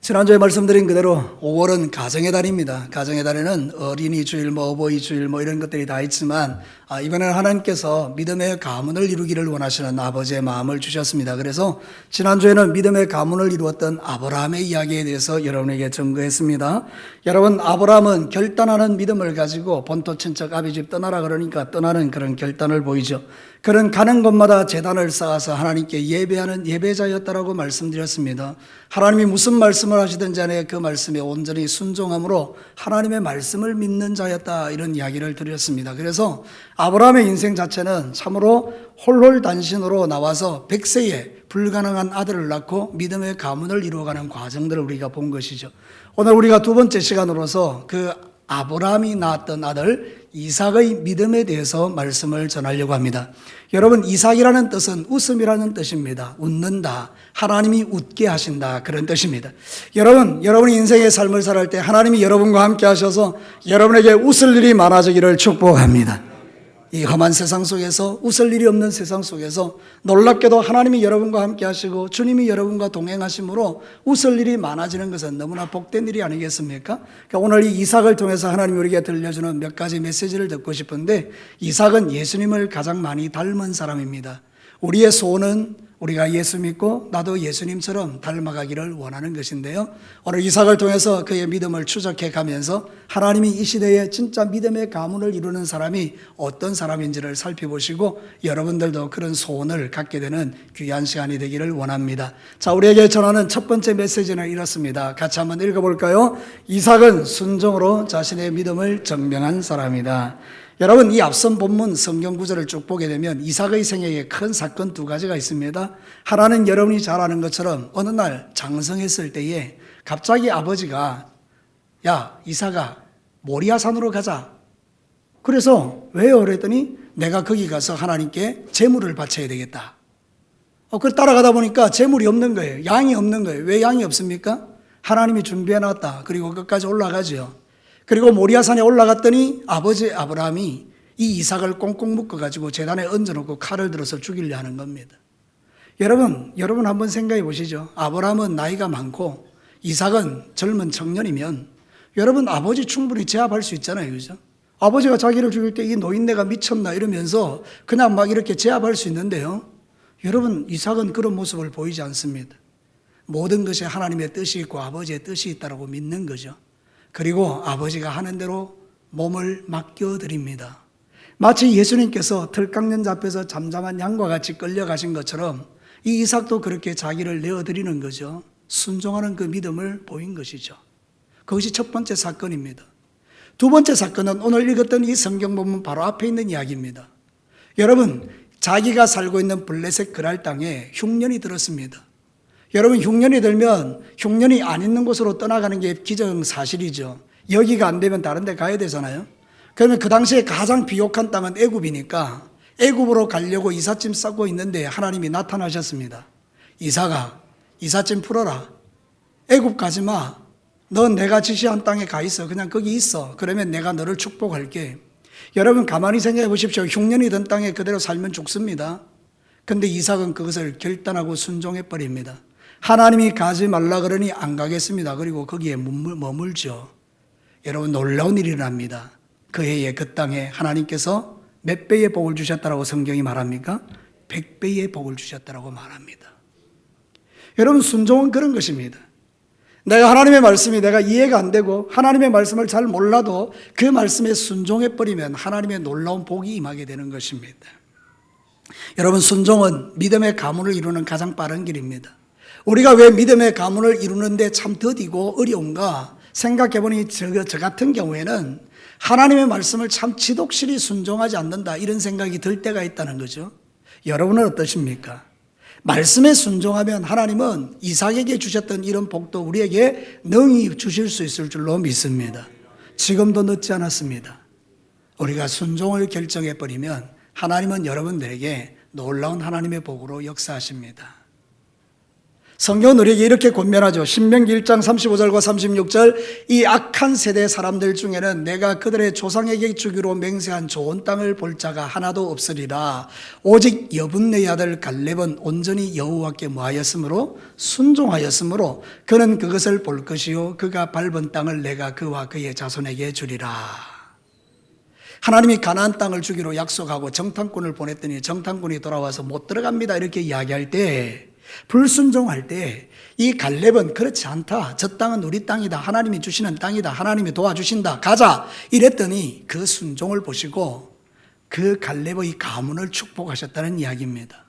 지난주에 말씀드린 그대로 5월은 가정의 달입니다. 가정의 달에는 어린이 주일, 뭐 어버이 주일, 뭐 이런 것들이 다 있지만 아, 이번에는 하나님께서 믿음의 가문을 이루기를 원하시는 아버지의 마음을 주셨습니다. 그래서 지난주에는 믿음의 가문을 이루었던 아브라함의 이야기에 대해서 여러분에게 증거했습니다. 여러분 아브라함은 결단하는 믿음을 가지고 본토 친척 아비집 떠나라 그러니까 떠나는 그런 결단을 보이죠. 그런 가는 곳마다 재단을 쌓아서 하나님께 예배하는 예배자였다라고 말씀드렸습니다. 하나님이 무슨 말씀을 하시든지 간에 그 말씀에 온전히 순종함으로 하나님의 말씀을 믿는 자였다 이런 이야기를 드렸습니다. 그래서 아브라함의 인생 자체는 참으로 홀홀단신으로 나와서 100세에 불가능한 아들을 낳고 믿음의 가문을 이루어가는 과정들을 우리가 본 것이죠. 오늘 우리가 두 번째 시간으로서 그 아브라함이 낳았던 아들 이삭의 믿음에 대해서 말씀을 전하려고 합니다. 여러분 이삭이라는 뜻은 웃음이라는 뜻입니다. 웃는다. 하나님이 웃게 하신다. 그런 뜻입니다. 여러분, 여러분이 인생의 삶을 살할 때 하나님이 여러분과 함께 하셔서 여러분에게 웃을 일이 많아지기를 축복합니다. 이 험한 세상 속에서 웃을 일이 없는 세상 속에서 놀랍게도 하나님이 여러분과 함께 하시고 주님이 여러분과 동행하심으로 웃을 일이 많아지는 것은 너무나 복된 일이 아니겠습니까? 그러니까 오늘 이 이삭을 통해서 하나님이 우리에게 들려주는 몇 가지 메시지를 듣고 싶은데 이삭은 예수님을 가장 많이 닮은 사람입니다. 우리의 소원은 우리가 예수 믿고 나도 예수님처럼 닮아가기를 원하는 것인데요. 오늘 이삭을 통해서 그의 믿음을 추적해 가면서 하나님이 이 시대에 진짜 믿음의 가문을 이루는 사람이 어떤 사람인지를 살펴보시고 여러분들도 그런 소원을 갖게 되는 귀한 시간이 되기를 원합니다. 자, 우리에게 전하는 첫 번째 메시지는 이렇습니다. 같이 한번 읽어볼까요? 이삭은 순종으로 자신의 믿음을 증명한 사람이다. 여러분 이 앞선 본문 성경 구절을 쭉 보게 되면 이삭의 생애에 큰 사건 두 가지가 있습니다. 하나는 여러분이 잘 아는 것처럼 어느 날 장성했을 때에 갑자기 아버지가 야 이삭아 모리아산으로 가자. 그래서 왜요? 그랬더니 내가 거기 가서 하나님께 제물을 바쳐야 되겠다. 어, 그걸 따라가다 보니까 제물이 없는 거예요. 양이 없는 거예요. 왜 양이 없습니까? 하나님이 준비해 놨다. 그리고 끝까지 올라가죠. 그리고 모리아산에 올라갔더니 아버지 아브라함이 이 이삭을 꽁꽁 묶어가지고 재단에 얹어놓고 칼을 들어서 죽이려 하는 겁니다. 여러분, 여러분 한번 생각해 보시죠. 아브라함은 나이가 많고 이삭은 젊은 청년이면 여러분 아버지 충분히 제압할 수 있잖아요. 그죠? 아버지가 자기를 죽일 때 이 노인네가 미쳤나 이러면서 그냥 막 이렇게 제압할 수 있는데요. 여러분, 이삭은 그런 모습을 보이지 않습니다. 모든 것에 하나님의 뜻이 있고 아버지의 뜻이 있다고 믿는 거죠. 그리고 아버지가 하는 대로 몸을 맡겨드립니다. 마치 예수님께서 털 깎는 잡혀서 잠잠한 양과 같이 끌려가신 것처럼 이 이삭도 그렇게 자기를 내어드리는 거죠. 순종하는 그 믿음을 보인 것이죠. 그것이 첫 번째 사건입니다. 두 번째 사건은 오늘 읽었던 이 성경 본문 바로 앞에 있는 이야기입니다. 여러분, 자기가 살고 있는 블레셋 그랄 땅에 흉년이 들었습니다. 여러분 흉년이 들면 흉년이 안 있는 곳으로 떠나가는 게 기정 사실이죠. 여기가 안 되면 다른 데 가야 되잖아요. 그러면 그 당시에 가장 비옥한 땅은 애굽이니까 애굽으로 가려고 이삿짐 싸고 있는데 하나님이 나타나셨습니다. 이사가 이삿짐 풀어라. 애굽 가지 마. 넌 내가 지시한 땅에 가 있어. 그냥 거기 있어. 그러면 내가 너를 축복할게. 여러분 가만히 생각해 보십시오. 흉년이 든 땅에 그대로 살면 죽습니다. 근데 이삭은 그것을 결단하고 순종해 버립니다. 하나님이 가지 말라 그러니 안 가겠습니다. 그리고 거기에 머물죠. 여러분 놀라운 일이 일어납니다. 그 해에 그 땅에 하나님께서 몇 배의 복을 주셨다라고 성경이 말합니까? 백 배의 복을 주셨다라고 말합니다. 여러분 순종은 그런 것입니다. 내가 하나님의 말씀이 내가 이해가 안 되고 하나님의 말씀을 잘 몰라도 그 말씀에 순종해 버리면 하나님의 놀라운 복이 임하게 되는 것입니다. 여러분 순종은 믿음의 가문을 이루는 가장 빠른 길입니다. 우리가 왜 믿음의 가문을 이루는데 참 더디고 어려운가 생각해 보니 저, 저 같은 경우에는 하나님의 말씀을 참 지독실히 순종하지 않는다 이런 생각이 들 때가 있다는 거죠. 여러분은 어떠십니까? 말씀에 순종하면 하나님은 이삭에게 주셨던 이런 복도 우리에게 능히 주실 수 있을 줄로 믿습니다. 지금도 늦지 않았습니다. 우리가 순종을 결정해 버리면 하나님은 여러분들에게 놀라운 하나님의 복으로 역사하십니다. 성경은 우리에게 이렇게 권면하죠. 신명기 1장 35절과 36절 이 악한 세대 사람들 중에는 내가 그들의 조상에게 주기로 맹세한 좋은 땅을 볼 자가 하나도 없으리라. 오직 여분네 아들 갈렙은 온전히 여호와께 뭐하였으므로 순종하였으므로 그는 그것을 볼 것이요 그가 밟은 땅을 내가 그와 그의 자손에게 주리라. 하나님이 가나안 땅을 주기로 약속하고 정탐꾼을 보냈더니 정탐꾼이 돌아와서 못 들어갑니다 이렇게 이야기할 때 불순종할 때 이 갈렙은 그렇지 않다. 저 땅은 우리 땅이다. 하나님이 주시는 땅이다. 하나님이 도와주신다. 가자. 이랬더니 그 순종을 보시고 그 갈렙의 가문을 축복하셨다는 이야기입니다.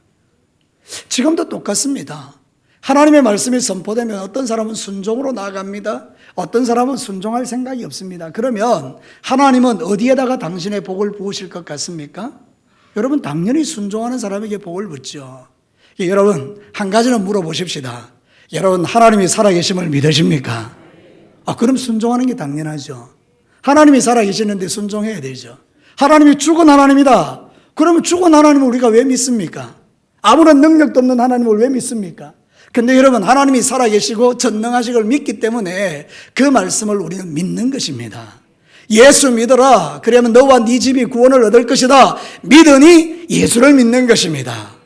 지금도 똑같습니다. 하나님의 말씀이 선포되면 어떤 사람은 순종으로 나아갑니다. 어떤 사람은 순종할 생각이 없습니다. 그러면 하나님은 어디에다가 당신의 복을 부으실 것 같습니까? 여러분 당연히 순종하는 사람에게 복을 붓죠. 예, 여러분 한 가지는 물어보십시다. 여러분 하나님이 살아계심을 믿으십니까? 아 그럼 순종하는 게 당연하죠. 하나님이 살아계시는데 순종해야 되죠. 하나님이 죽은 하나님이다. 그러면 죽은 하나님을 우리가 왜 믿습니까? 아무런 능력도 없는 하나님을 왜 믿습니까? 근데 여러분 하나님이 살아계시고 전능하신 걸 믿기 때문에 그 말씀을 우리는 믿는 것입니다. 예수 믿어라. 그러면 너와 네 집이 구원을 얻을 것이다. 믿으니 예수를 믿는 것입니다.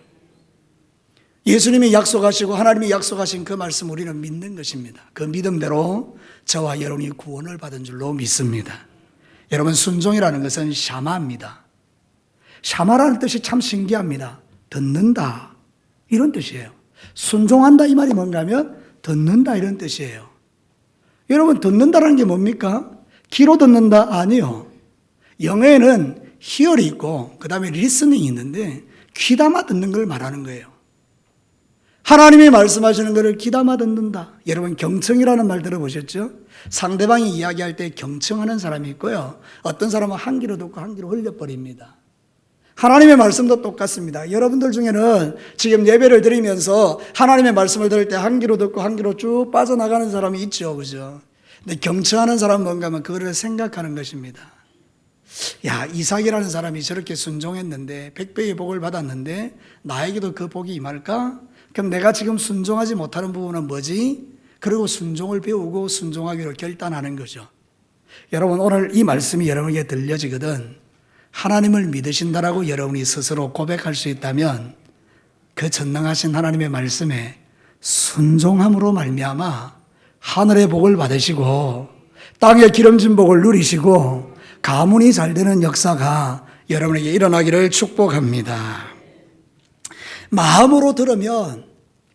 예수님이 약속하시고 하나님이 약속하신 그 말씀 우리는 믿는 것입니다. 그 믿음대로 저와 여러분이 구원을 받은 줄로 믿습니다. 여러분 순종이라는 것은 샤마입니다. 샤마라는 뜻이 참 신기합니다. 듣는다 이런 뜻이에요. 순종한다 이 말이 뭔가 하면 듣는다 이런 뜻이에요. 여러분 듣는다라는 게 뭡니까? 귀로 듣는다 아니요. 영어에는 hear이 있고 그 다음에 listening이 있는데 귀담아 듣는 걸 말하는 거예요. 하나님이 말씀하시는 것을 귀담아 듣는다. 여러분 경청이라는 말 들어보셨죠? 상대방이 이야기할 때 경청하는 사람이 있고요. 어떤 사람은 한 귀로 듣고 한 귀로 흘려버립니다. 하나님의 말씀도 똑같습니다. 여러분들 중에는 지금 예배를 드리면서 하나님의 말씀을 들을 때 한 귀로 듣고 한 귀로 쭉 빠져나가는 사람이 있죠. 그죠? 근데 경청하는 사람은 뭔가 하면 그거를 생각하는 것입니다. 야, 이삭이라는 사람이 저렇게 순종했는데, 백배의 복을 받았는데, 나에게도 그 복이 임할까? 그럼 내가 지금 순종하지 못하는 부분은 뭐지? 그리고 순종을 배우고 순종하기로 결단하는 거죠. 여러분, 오늘 이 말씀이 여러분에게 들려지거든. 하나님을 믿으신다라고 여러분이 스스로 고백할 수 있다면 그 전능하신 하나님의 말씀에 순종함으로 말미암아 하늘의 복을 받으시고 땅의 기름진 복을 누리시고 가문이 잘 되는 역사가 여러분에게 일어나기를 축복합니다. 마음으로 들으면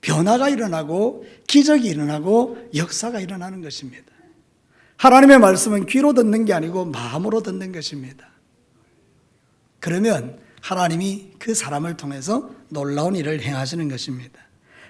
변화가 일어나고 기적이 일어나고 역사가 일어나는 것입니다. 하나님의 말씀은 귀로 듣는 게 아니고 마음으로 듣는 것입니다. 그러면 하나님이 그 사람을 통해서 놀라운 일을 행하시는 것입니다.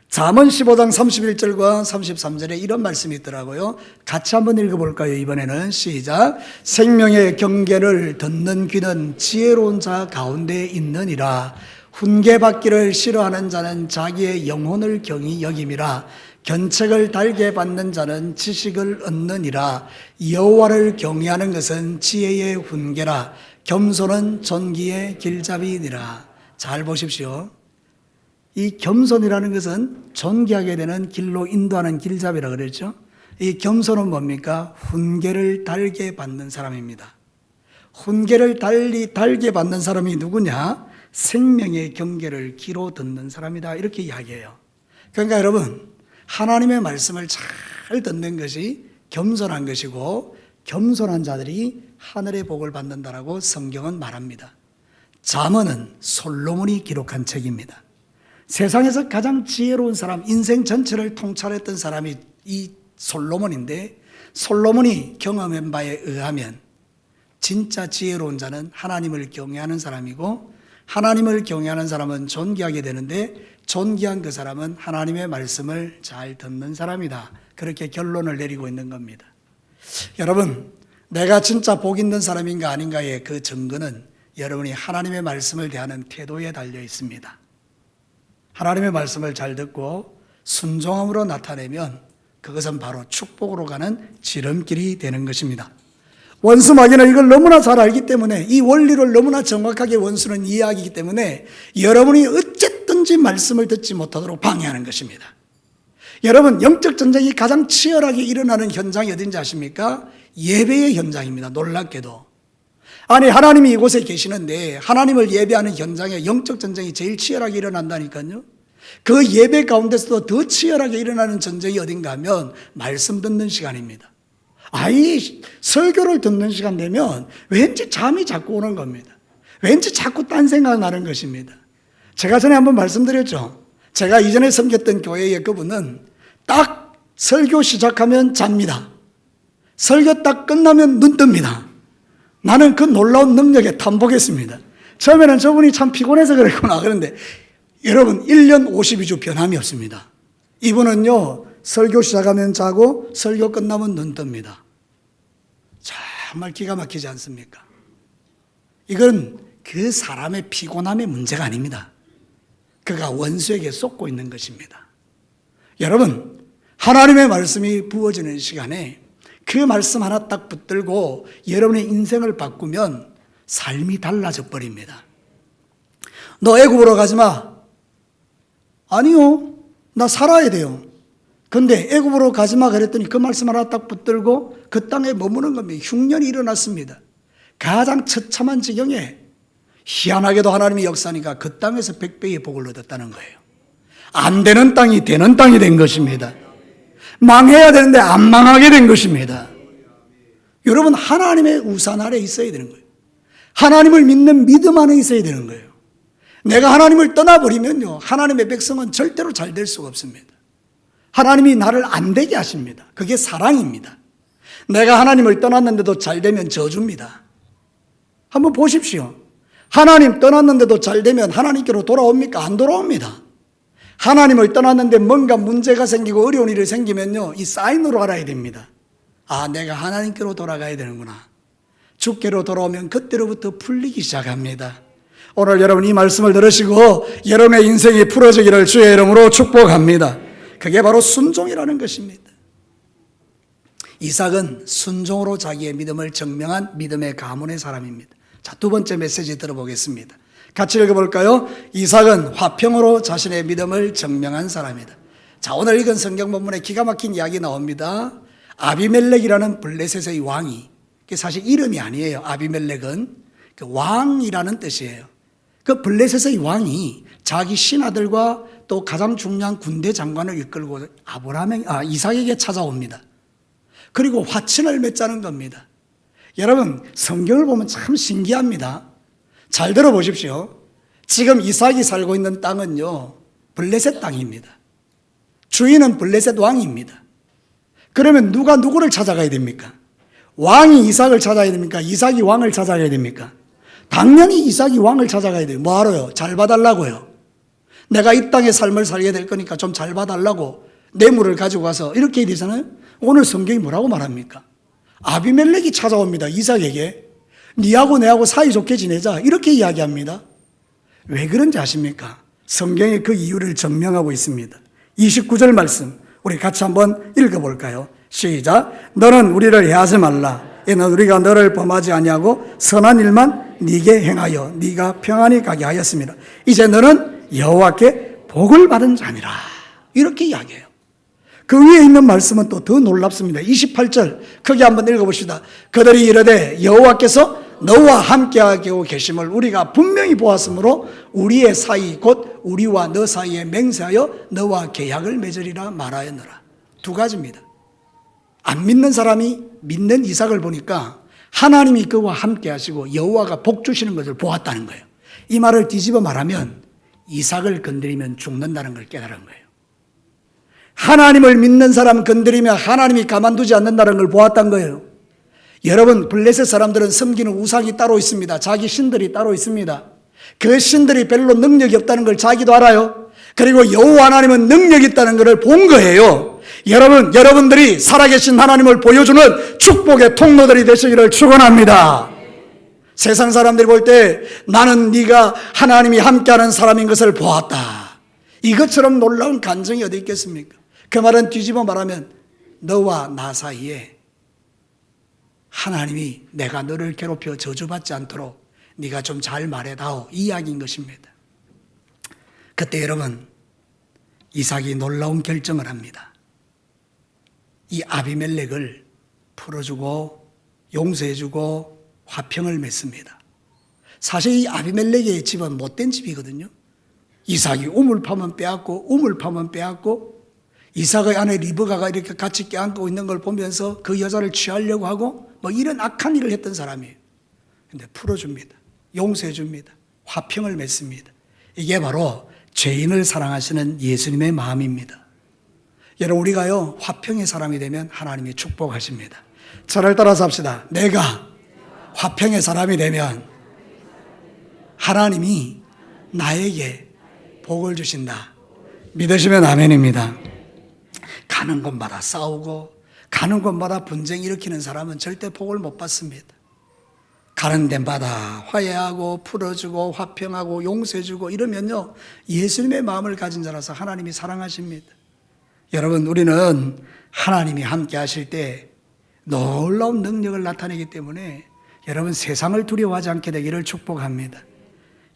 잠언 15장 31절과 33절에 이런 말씀이 있더라고요. 같이 한번 읽어볼까요? 이번에는 시작. 생명의 경계를 듣는 귀는 지혜로운 자 가운데 있느니라. 훈계받기를 싫어하는 자는 자기의 영혼을 경히 여김이라. 견책을 달게 받는 자는 지식을 얻느니라. 여호와를 경외하는 것은 지혜의 훈계라. 겸손은 존귀의 길잡이니라. 잘 보십시오. 이 겸손이라는 것은 존귀하게 되는 길로 인도하는 길잡이라 그랬죠. 이 겸손은 뭡니까? 훈계를 달게 받는 사람입니다. 훈계를 달리 달게 받는 사람이 누구냐? 생명의 경계를 귀로 듣는 사람이다. 이렇게 이야기해요. 그러니까 여러분, 하나님의 말씀을 잘 듣는 것이 겸손한 것이고, 겸손한 자들이 하늘의 복을 받는다라고 성경은 말합니다. 잠언은 솔로몬이 기록한 책입니다. 세상에서 가장 지혜로운 사람, 인생 전체를 통찰했던 사람이 이 솔로몬인데, 솔로몬이 경험한 바에 의하면 진짜 지혜로운 자는 하나님을 경외하는 사람이고, 하나님을 경외하는 사람은 존귀하게 되는데, 존귀한 그 사람은 하나님의 말씀을 잘 듣는 사람이다. 그렇게 결론을 내리고 있는 겁니다. 여러분, 내가 진짜 복 있는 사람인가 아닌가의 그 증거는 여러분이 하나님의 말씀을 대하는 태도에 달려 있습니다. 하나님의 말씀을 잘 듣고 순종함으로 나타내면 그것은 바로 축복으로 가는 지름길이 되는 것입니다. 원수 마귀는 이걸 너무나 잘 알기 때문에 이 원리를 너무나 정확하게 원수는 이해하기 때문에 여러분이 어쨌든지 말씀을 듣지 못하도록 방해하는 것입니다. 여러분, 영적 전쟁이 가장 치열하게 일어나는 현장이 어딘지 아십니까? 예배의 현장입니다. 놀랍게도. 아니, 하나님이 이곳에 계시는데 하나님을 예배하는 현장에 영적 전쟁이 제일 치열하게 일어난다니까요. 그 예배 가운데서도 더 치열하게 일어나는 전쟁이 어딘가 하면 말씀 듣는 시간입니다. 아이, 설교를 듣는 시간 되면 왠지 잠이 자꾸 오는 겁니다. 왠지 자꾸 딴 생각 나는 것입니다. 제가 전에 한번 말씀드렸죠. 제가 이전에 섬겼던 교회의 그분은 딱 설교 시작하면 잡니다. 설교 딱 끝나면 눈 뜹니다. 나는 그 놀라운 능력에 탐복했습니다. 처음에는 저분이 참 피곤해서 그랬구나. 그런데 여러분, 1년 52주 변함이 없습니다. 이분은요, 설교 시작하면 자고 설교 끝나면 눈 뜹니다. 정말 기가 막히지 않습니까? 이건 그 사람의 피곤함의 문제가 아닙니다. 그가 원수에게 쏟고 있는 것입니다. 여러분, 하나님의 말씀이 부어지는 시간에 그 말씀 하나 딱 붙들고 여러분의 인생을 바꾸면 삶이 달라져 버립니다. 너 애굽으로 가지 마. 아니요. 나 살아야 돼요. 근데 애굽으로 가지 마 그랬더니 그 말씀 하나 딱 붙들고 그 땅에 머무는 겁니다. 흉년이 일어났습니다. 가장 처참한 지경에 희한하게도 하나님의 역사니까 그 땅에서 백배의 복을 얻었다는 거예요. 안 되는 땅이 되는 땅이 된 것입니다. 망해야 되는데 안 망하게 된 것입니다. 여러분, 하나님의 우산 아래 있어야 되는 거예요. 하나님을 믿는 믿음 안에 있어야 되는 거예요. 내가 하나님을 떠나버리면요, 하나님의 백성은 절대로 잘 될 수가 없습니다. 하나님이 나를 안 되게 하십니다. 그게 사랑입니다. 내가 하나님을 떠났는데도 잘 되면 저주입니다. 한번 보십시오. 하나님 떠났는데도 잘 되면 하나님께로 돌아옵니까? 안 돌아옵니다. 하나님을 떠났는데 뭔가 문제가 생기고 어려운 일이 생기면요, 이 사인으로 알아야 됩니다. 아, 내가 하나님께로 돌아가야 되는구나. 주께로 돌아오면 그때로부터 풀리기 시작합니다. 오늘 여러분 이 말씀을 들으시고 여러분의 인생이 풀어지기를 주의 이름으로 축복합니다. 그게 바로 순종이라는 것입니다. 이삭은 순종으로 자기의 믿음을 증명한 믿음의 가문의 사람입니다. 자, 두 번째 메시지 들어보겠습니다. 같이 읽어볼까요? 이삭은 화평으로 자신의 믿음을 증명한 사람이다. 자, 오늘 읽은 성경 본문에 기가 막힌 이야기 나옵니다. 아비멜렉이라는 블레셋의 왕이, 사실 이름이 아니에요. 아비멜렉은 그 왕이라는 뜻이에요. 그 블레셋의 왕이 자기 신하들과 또 가장 중요한 군대 장관을 이끌고 아브라함, 아, 이삭에게 찾아옵니다. 그리고 화친을 맺자는 겁니다. 여러분, 성경을 보면 참 신기합니다. 잘 들어보십시오. 지금 이삭이 살고 있는 땅은요, 블레셋 땅입니다. 주인은 블레셋 왕입니다. 그러면 누가 누구를 찾아가야 됩니까? 왕이 이삭을 찾아야 됩니까? 이삭이 왕을 찾아가야 됩니까? 당연히 이삭이 왕을 찾아가야 돼요. 뭐하러요? 잘 봐달라고요. 내가 이 땅에 삶을 살게 될 거니까 좀 잘 봐달라고 뇌물을 가지고 가서 이렇게 되잖아요. 오늘 성경이 뭐라고 말합니까? 아비멜렉이 찾아옵니다. 이삭에게. 니하고 내하고 사이좋게 지내자. 이렇게 이야기합니다. 왜 그런지 아십니까? 성경이 그 이유를 증명하고 있습니다. 29절 말씀. 우리 같이 한번 읽어볼까요? 시작. 너는 우리를 해하지 말라. 이는 우리가 너를 범하지 아니하고 선한 일만 네게 행하여 네가 평안히 가게 하였습니다. 이제 너는 여호와께 복을 받은 자니라. 이렇게 이야기해요. 그 위에 있는 말씀은 또 더 놀랍습니다. 28절 크게 한번 읽어봅시다. 그들이 이르되 여호와께서 너와 함께하고 계심을 우리가 분명히 보았으므로 우리의 사이 곧 우리와 너 사이에 맹세하여 너와 계약을 맺으리라 말하였노라. 두 가지입니다. 안 믿는 사람이 믿는 이삭을 보니까 하나님이 그와 함께 하시고 여호와가 복 주시는 것을 보았다는 거예요. 이 말을 뒤집어 말하면 이삭을 건드리면 죽는다는 걸 깨달은 거예요. 하나님을 믿는 사람 건드리면 하나님이 가만두지 않는다는 걸 보았던 거예요. 여러분, 블레셋 사람들은 섬기는 우상이 따로 있습니다. 자기 신들이 따로 있습니다. 그 신들이 별로 능력이 없다는 걸 자기도 알아요. 그리고 여호와 하나님은 능력이 있다는 것을 본 거예요. 여러분, 여러분들이 살아계신 하나님을 보여주는 축복의 통로들이 되시기를 축원합니다. 세상 사람들이 볼 때 나는 네가 하나님이 함께하는 사람인 것을 보았다. 이것처럼 놀라운 간증이 어디 있겠습니까? 그 말은 뒤집어 말하면 너와 나 사이에 하나님이 내가 너를 괴롭혀 저주받지 않도록 네가 좀 잘 말해다오 이 이야기인 것입니다. 그때 여러분 이삭이 놀라운 결정을 합니다. 이 아비멜렉을 풀어주고 용서해주고 화평을 맺습니다. 사실 이 아비멜렉의 집은 못된 집이거든요. 이삭이 우물 파면 빼앗고 우물 파면 빼앗고 이삭의 아내 리브가가 이렇게 같이 껴안고 있는 걸 보면서 그 여자를 취하려고 하고 뭐 이런 악한 일을 했던 사람이에요. 근데 풀어줍니다. 용서해줍니다. 화평을 맺습니다. 이게 바로 죄인을 사랑하시는 예수님의 마음입니다. 여러분 우리가요 화평의 사람이 되면 하나님이 축복하십니다. 저를 따라서 합시다. 내가 화평의 사람이 되면 하나님이 나에게 복을 주신다. 믿으시면 아멘입니다. 가는 곳마다 싸우고 가는 곳마다 분쟁 일으키는 사람은 절대 복을 못 받습니다. 가는 데마다 화해하고 풀어주고 화평하고 용서해주고 이러면요 예수님의 마음을 가진 자라서 하나님이 사랑하십니다. 여러분 우리는 하나님이 함께 하실 때 놀라운 능력을 나타내기 때문에 여러분 세상을 두려워하지 않게 되기를 축복합니다.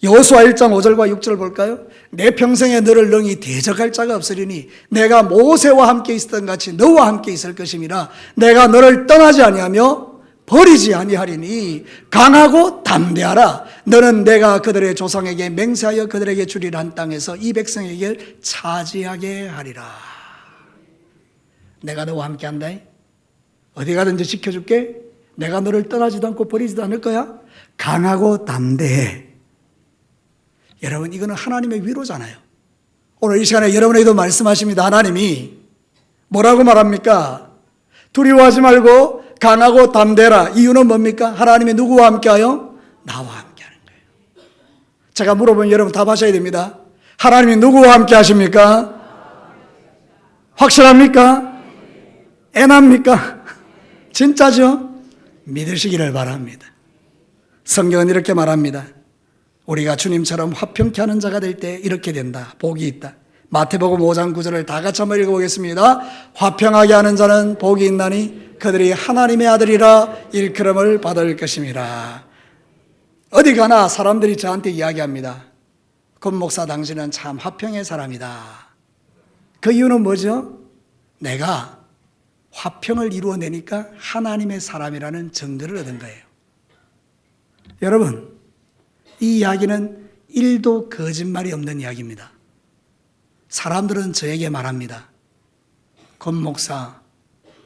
여호수아 1장 5절과 6절 볼까요? 내 평생에 너를 능히 대적할 자가 없으리니 내가 모세와 함께 있었던 같이 너와 함께 있을 것임이라 내가 너를 떠나지 아니하며 버리지 아니하리니 강하고 담대하라 너는 내가 그들의 조상에게 맹세하여 그들에게 주리라 한 땅에서 이 백성에게 차지하게 하리라 내가 너와 함께 한다 어디 가든지 지켜줄게 내가 너를 떠나지도 않고 버리지도 않을 거야 강하고 담대해 여러분 이거는 하나님의 위로잖아요. 오늘 이 시간에 여러분에게도 말씀하십니다. 하나님이 뭐라고 말합니까? 두려워하지 말고 강하고 담대라. 이유는 뭡니까? 하나님이 누구와 함께하여? 나와 함께하는 거예요. 제가 물어보면 여러분 답하셔야 됩니다. 하나님이 누구와 함께 하십니까? 확실합니까? 애납니까? 진짜죠? 믿으시기를 바랍니다. 성경은 이렇게 말합니다. 우리가 주님처럼 화평케 하는 자가 될 때 이렇게 된다. 복이 있다. 마태복음 5장 9절을 다 같이 한번 읽어보겠습니다. 화평하게 하는 자는 복이 있나니 그들이 하나님의 아들이라 일컬음을 받을 것임이라. 어디 가나 사람들이 저한테 이야기합니다. 권 목사 당신은 참 화평의 사람이다. 그 이유는 뭐죠? 내가 화평을 이루어내니까 하나님의 사람이라는 증거를 얻은 거예요. 여러분, 이 이야기는 1도 거짓말이 없는 이야기입니다. 사람들은 저에게 말합니다. 권 목사,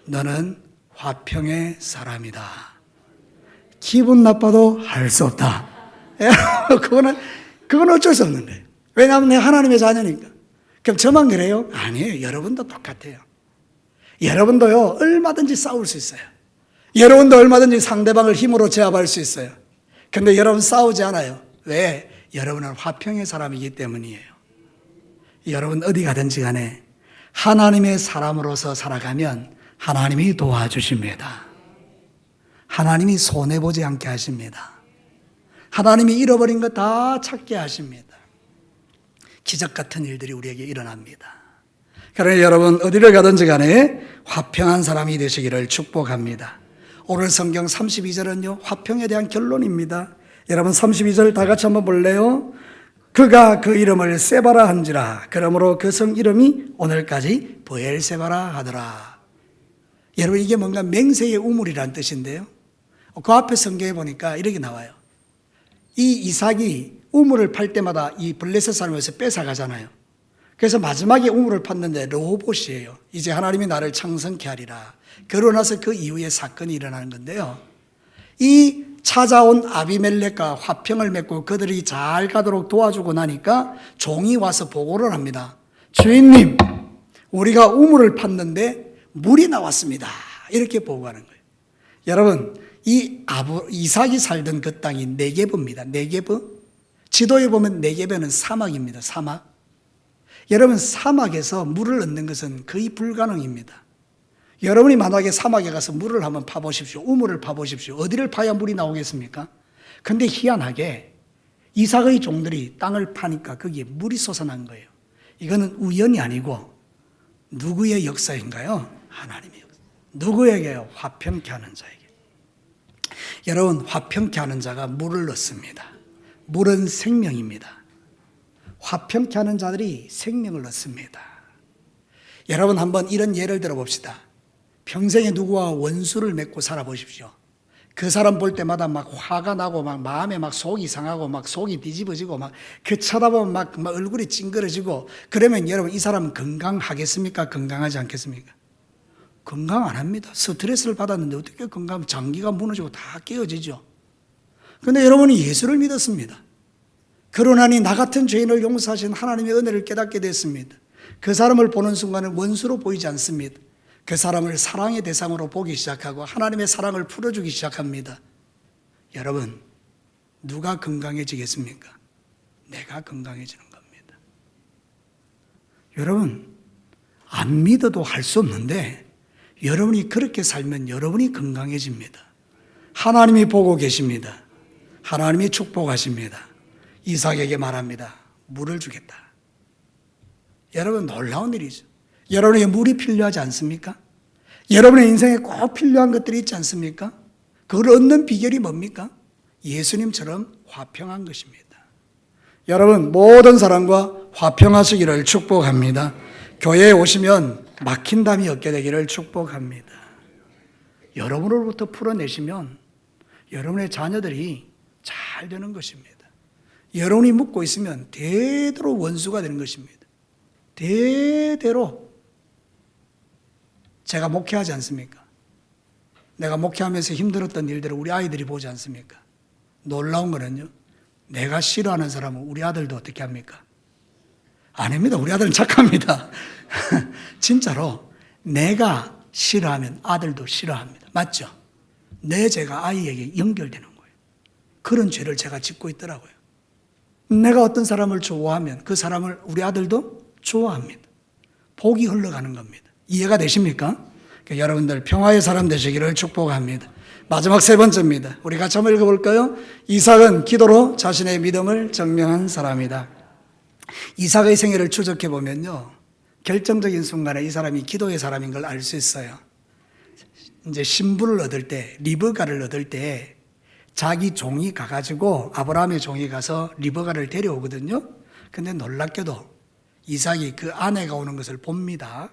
너는 화평의 사람이다. 기분 나빠도 할 수 없다. 그거는, 그건 어쩔 수 없는 거예요. 왜냐하면 내가 하나님의 자녀니까. 그럼 저만 그래요? 아니에요. 여러분도 똑같아요. 여러분도요, 얼마든지 싸울 수 있어요. 여러분도 얼마든지 상대방을 힘으로 제압할 수 있어요. 근데 여러분 싸우지 않아요. 왜? 여러분은 화평의 사람이기 때문이에요. 여러분 어디 가든지 간에 하나님의 사람으로서 살아가면 하나님이 도와주십니다. 하나님이 손해보지 않게 하십니다. 하나님이 잃어버린 거 다 찾게 하십니다. 기적 같은 일들이 우리에게 일어납니다. 그러나 여러분 어디를 가든지 간에 화평한 사람이 되시기를 축복합니다. 오늘 성경 32절은요, 화평에 대한 결론입니다. 여러분 32절 다 같이 한번 볼래요? 그가 그 이름을 세바라 한지라. 그러므로 그 성 이름이 오늘까지 부엘세바라 하더라. 여러분 이게 뭔가 맹세의 우물이라는 뜻인데요. 그 앞에 성경에 보니까 이렇게 나와요. 이 이삭이 우물을 팔 때마다 이 블레셋 사람에서 뺏어가잖아요. 그래서 마지막에 우물을 팠는데 로봇이에요. 이제 하나님이 나를 창성케 하리라. 그러고 나서 그 이후에 사건이 일어나는 건데요. 이 찾아온 아비멜렉과 화평을 맺고 그들이 잘 가도록 도와주고 나니까 종이 와서 보고를 합니다. 주인님, 우리가 우물을 팠는데 물이 나왔습니다. 이렇게 보고하는 거예요. 여러분, 이 아부, 이삭이 살던 그 땅이 네게브입니다. 네게브. 지도에 보면 네게브는 사막입니다. 사막. 여러분, 사막에서 물을 얻는 것은 거의 불가능입니다. 여러분이 만약에 사막에 가서 물을 한번 파보십시오. 우물을 파보십시오. 어디를 파야 물이 나오겠습니까? 근데 희한하게 이삭의 종들이 땅을 파니까 거기에 물이 솟아난 거예요. 이거는 우연이 아니고 누구의 역사인가요? 하나님의 역사. 누구에게요? 화평케 하는 자에게. 여러분, 화평케 하는 자가 물을 넣습니다. 물은 생명입니다. 화평케 하는 자들이 생명을 얻습니다. 여러분 한번 이런 예를 들어 봅시다. 평생에 누구와 원수를 맺고 살아보십시오. 그 사람 볼 때마다 막 화가 나고 막 마음에 막 속이 상하고 막 속이 뒤집어지고 막 그 쳐다보면 막, 막 얼굴이 찡그러지고 그러면 여러분 이 사람 건강하겠습니까? 건강하지 않겠습니까? 건강 안 합니다. 스트레스를 받았는데 어떻게 건강, 장기가 무너지고 다 깨어지죠. 근데 여러분이 예수를 믿었습니다. 그러나니 나 같은 죄인을 용서하신 하나님의 은혜를 깨닫게 됐습니다. 그 사람을 보는 순간은 원수로 보이지 않습니다. 그 사람을 사랑의 대상으로 보기 시작하고 하나님의 사랑을 풀어주기 시작합니다. 여러분, 누가 건강해지겠습니까? 내가 건강해지는 겁니다. 여러분, 안 믿어도 할 수 없는데 여러분이 그렇게 살면 여러분이 건강해집니다. 하나님이 보고 계십니다. 하나님이 축복하십니다. 이삭에게 말합니다. 물을 주겠다. 여러분 놀라운 일이죠. 여러분에게 물이 필요하지 않습니까? 여러분의 인생에 꼭 필요한 것들이 있지 않습니까? 그걸 얻는 비결이 뭡니까? 예수님처럼 화평한 것입니다. 여러분 모든 사람과 화평하시기를 축복합니다. 교회에 오시면 막힌 담이 없게 되기를 축복합니다. 여러분으로부터 풀어내시면 여러분의 자녀들이 잘 되는 것입니다. 여러분이 묻고 있으면 대대로 원수가 되는 것입니다. 대대로 제가 목회하지 않습니까? 내가 목회하면서 힘들었던 일들을 우리 아이들이 보지 않습니까? 놀라운 거는요. 내가 싫어하는 사람은 우리 아들도 어떻게 합니까? 아닙니다. 우리 아들은 착합니다. 진짜로 내가 싫어하면 아들도 싫어합니다. 맞죠? 내 죄가 아이에게 연결되는 거예요. 그런 죄를 제가 짓고 있더라고요. 내가 어떤 사람을 좋아하면 그 사람을 우리 아들도 좋아합니다. 복이 흘러가는 겁니다. 이해가 되십니까? 그러니까 여러분들 평화의 사람 되시기를 축복합니다. 마지막 세 번째입니다. 우리 같이 한번 읽어볼까요? 이삭은 기도로 자신의 믿음을 증명한 사람이다. 이삭의 생애를 추적해 보면요. 결정적인 순간에 이 사람이 기도의 사람인 걸 알 수 있어요. 이제 신부를 얻을 때, 리브가를 얻을 때 자기 종이 가가지고 아브라함의 종이 가서 리브가를 데려오거든요. 근데 놀랍게도 이삭이 그 아내가 오는 것을 봅니다.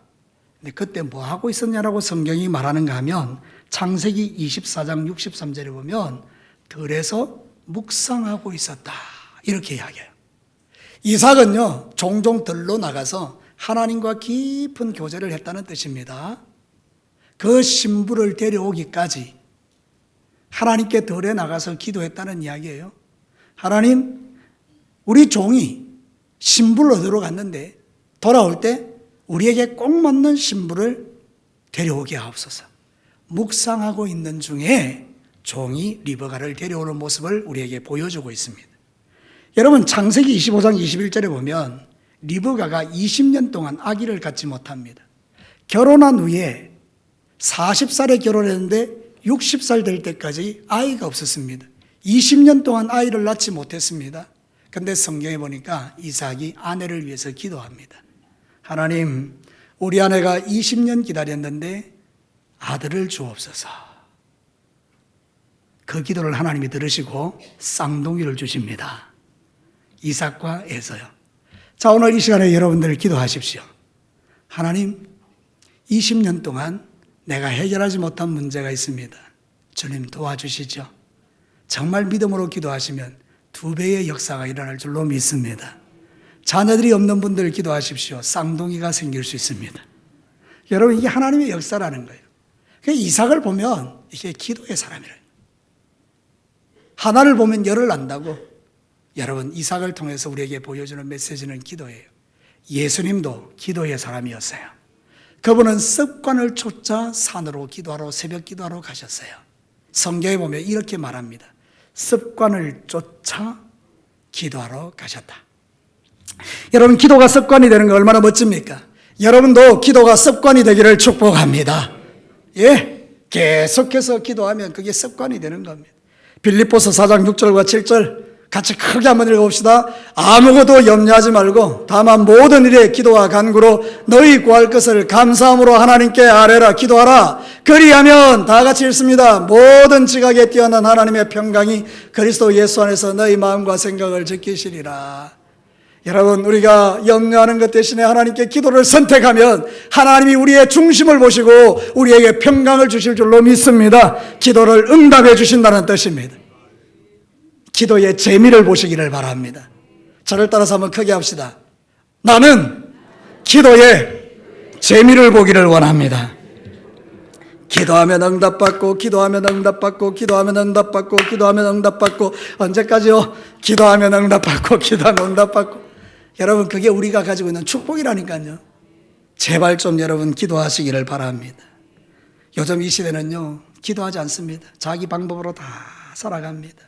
근데 그때 뭐 하고 있었냐라고 성경이 말하는가 하면 창세기 24장 63절에 보면 들에서 묵상하고 있었다. 이렇게 이야기해요. 이삭은요, 종종 들로 나가서 하나님과 깊은 교제를 했다는 뜻입니다. 그 신부를 데려오기까지 하나님께 덜에 나가서 기도했다는 이야기예요. 하나님, 우리 종이 신부를 얻으러 갔는데 돌아올 때 우리에게 꼭 맞는 신부를 데려오게 하옵소서. 묵상하고 있는 중에 종이 리버가를 데려오는 모습을 우리에게 보여주고 있습니다. 여러분 창세기 25장 21절에 보면 리브가가 20년 동안 아기를 갖지 못합니다. 결혼한 후에 40살에 결혼했는데 60살 될 때까지 아이가 없었습니다. 20년 동안 아이를 낳지 못했습니다. 근데 성경에 보니까 이삭이 아내를 위해서 기도합니다. 하나님, 우리 아내가 20년 기다렸는데 아들을 주옵소서. 그 기도를 하나님이 들으시고 쌍둥이를 주십니다. 이삭과 에서요. 자, 오늘 이 시간에 여러분들 기도하십시오. 하나님, 20년 동안 내가 해결하지 못한 문제가 있습니다. 주님 도와주시죠. 정말 믿음으로 기도하시면 두 배의 역사가 일어날 줄로 믿습니다. 자녀들이 없는 분들 기도하십시오. 쌍둥이가 생길 수 있습니다. 여러분, 이게 하나님의 역사라는 거예요. 그 이삭을 보면 이게 기도의 사람이래요. 하나를 보면 열을 난다고 여러분 이삭을 통해서 우리에게 보여주는 메시지는 기도예요. 예수님도 기도의 사람이었어요. 그분은 습관을 쫓아 산으로 기도하러 새벽 기도하러 가셨어요. 성경에 보면 이렇게 말합니다. 습관을 쫓아 기도하러 가셨다. 여러분 기도가 습관이 되는 거 얼마나 멋집니까? 여러분도 기도가 습관이 되기를 축복합니다. 예, 계속해서 기도하면 그게 습관이 되는 겁니다. 빌립보서 4장 6절과 7절 같이 크게 한번 읽어봅시다. 아무것도 염려하지 말고 다만 모든 일에 기도와 간구로 너희 구할 것을 감사함으로 하나님께 아뢰라 기도하라. 그리하면 다 같이 읽습니다. 모든 지각에 뛰어난 하나님의 평강이 그리스도 예수 안에서 너희 마음과 생각을 지키시리라. 여러분 우리가 염려하는 것 대신에 하나님께 기도를 선택하면 하나님이 우리의 중심을 보시고 우리에게 평강을 주실 줄로 믿습니다. 기도를 응답해 주신다는 뜻입니다. 기도의 재미를 보시기를 바랍니다. 저를 따라서 한번 크게 합시다. 나는 기도의 재미를 보기를 원합니다. 기도하면 응답받고 기도하면 응답받고 기도하면 응답받고 기도하면 응답받고 언제까지요? 기도하면 응답받고 기도하면 응답받고 여러분 그게 우리가 가지고 있는 축복이라니까요. 제발 좀 여러분 기도하시기를 바랍니다. 요즘 이 시대는요 기도하지 않습니다. 자기 방법으로 다 살아갑니다.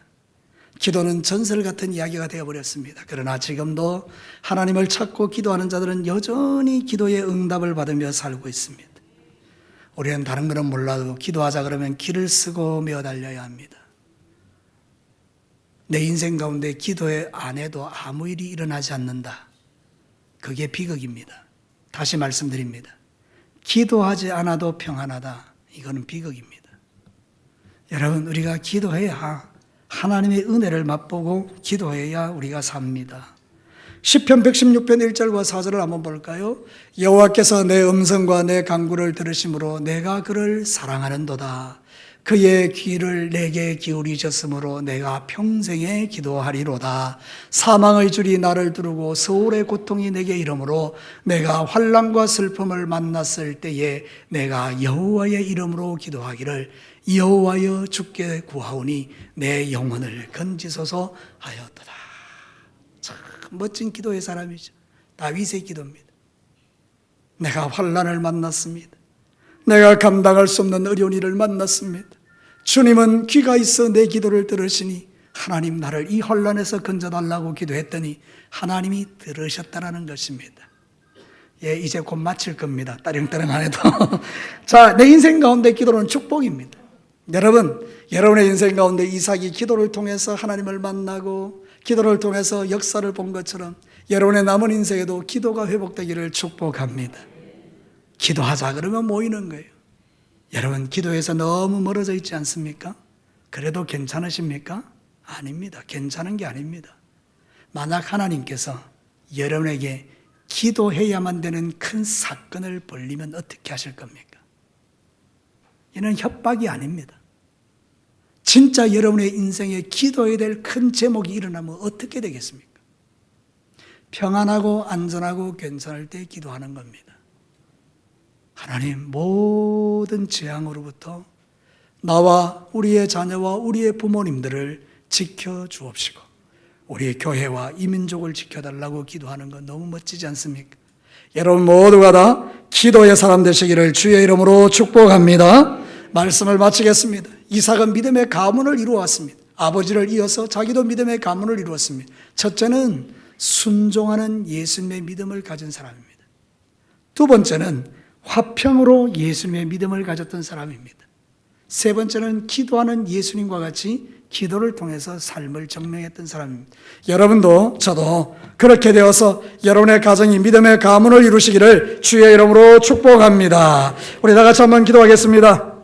기도는 전설 같은 이야기가 되어버렸습니다. 그러나 지금도 하나님을 찾고 기도하는 자들은 여전히 기도의 응답을 받으며 살고 있습니다. 우리는 다른 거는 몰라도 기도하자 그러면 길을 쓰고 메어 달려야 합니다. 내 인생 가운데 기도에 안 해도 아무 일이 일어나지 않는다. 그게 비극입니다. 다시 말씀드립니다. 기도하지 않아도 평안하다. 이거는 비극입니다. 여러분, 우리가 기도해야 하나님의 은혜를 맛보고 기도해야 우리가 삽니다. 시편 116편 1절과 4절을 한번 볼까요? 여호와께서 내 음성과 내 간구를 들으심으로 내가 그를 사랑하는도다. 그의 귀를 내게 기울이셨으므로 내가 평생에 기도하리로다. 사망의 줄이 나를 두르고 서울의 고통이 내게 이름으로 내가 환란과 슬픔을 만났을 때에 내가 여호와의 이름으로 기도하기를 여호와여 주께 구하오니 내 영혼을 건지소서 하였도다. 참 멋진 기도의 사람이죠. 다윗의 기도입니다. 내가 환란을 만났습니다. 내가 감당할 수 없는 어려운 일을 만났습니다. 주님은 귀가 있어 내 기도를 들으시니 하나님 나를 이 환란에서 건져달라고 기도했더니 하나님이 들으셨다라는 것입니다. 예, 이제 곧 마칠 겁니다. 따릉따릉 안 해도. 자, 내 인생 가운데 기도는 축복입니다. 여러분, 여러분의 인생 가운데 이삭이 기도를 통해서 하나님을 만나고 기도를 통해서 역사를 본 것처럼 여러분의 남은 인생에도 기도가 회복되기를 축복합니다. 기도하자 그러면 모이는 거예요. 여러분, 기도에서 너무 멀어져 있지 않습니까? 그래도 괜찮으십니까? 아닙니다. 괜찮은 게 아닙니다. 만약 하나님께서 여러분에게 기도해야만 되는 큰 사건을 벌리면 어떻게 하실 겁니까? 이는 협박이 아닙니다. 진짜 여러분의 인생에 기도해야 될 큰 제목이 일어나면 어떻게 되겠습니까? 평안하고 안전하고 괜찮을 때 기도하는 겁니다. 하나님 모든 재앙으로부터 나와 우리의 자녀와 우리의 부모님들을 지켜 주옵시고 우리의 교회와 이민족을 지켜달라고 기도하는 건 너무 멋지지 않습니까? 여러분 모두가 다 기도의 사람 되시기를 주의 이름으로 축복합니다. 말씀을 마치겠습니다. 이삭은 믿음의 가문을 이루었습니다. 아버지를 이어서 자기도 믿음의 가문을 이루었습니다. 첫째는 순종하는 예수님의 믿음을 가진 사람입니다. 두 번째는 화평으로 예수님의 믿음을 가졌던 사람입니다. 세 번째는 기도하는 예수님과 같이 기도를 통해서 삶을 증명했던 사람입니다. 여러분도 저도 그렇게 되어서 여러분의 가정이 믿음의 가문을 이루시기를 주의 이름으로 축복합니다. 우리 다 같이 한번 기도하겠습니다.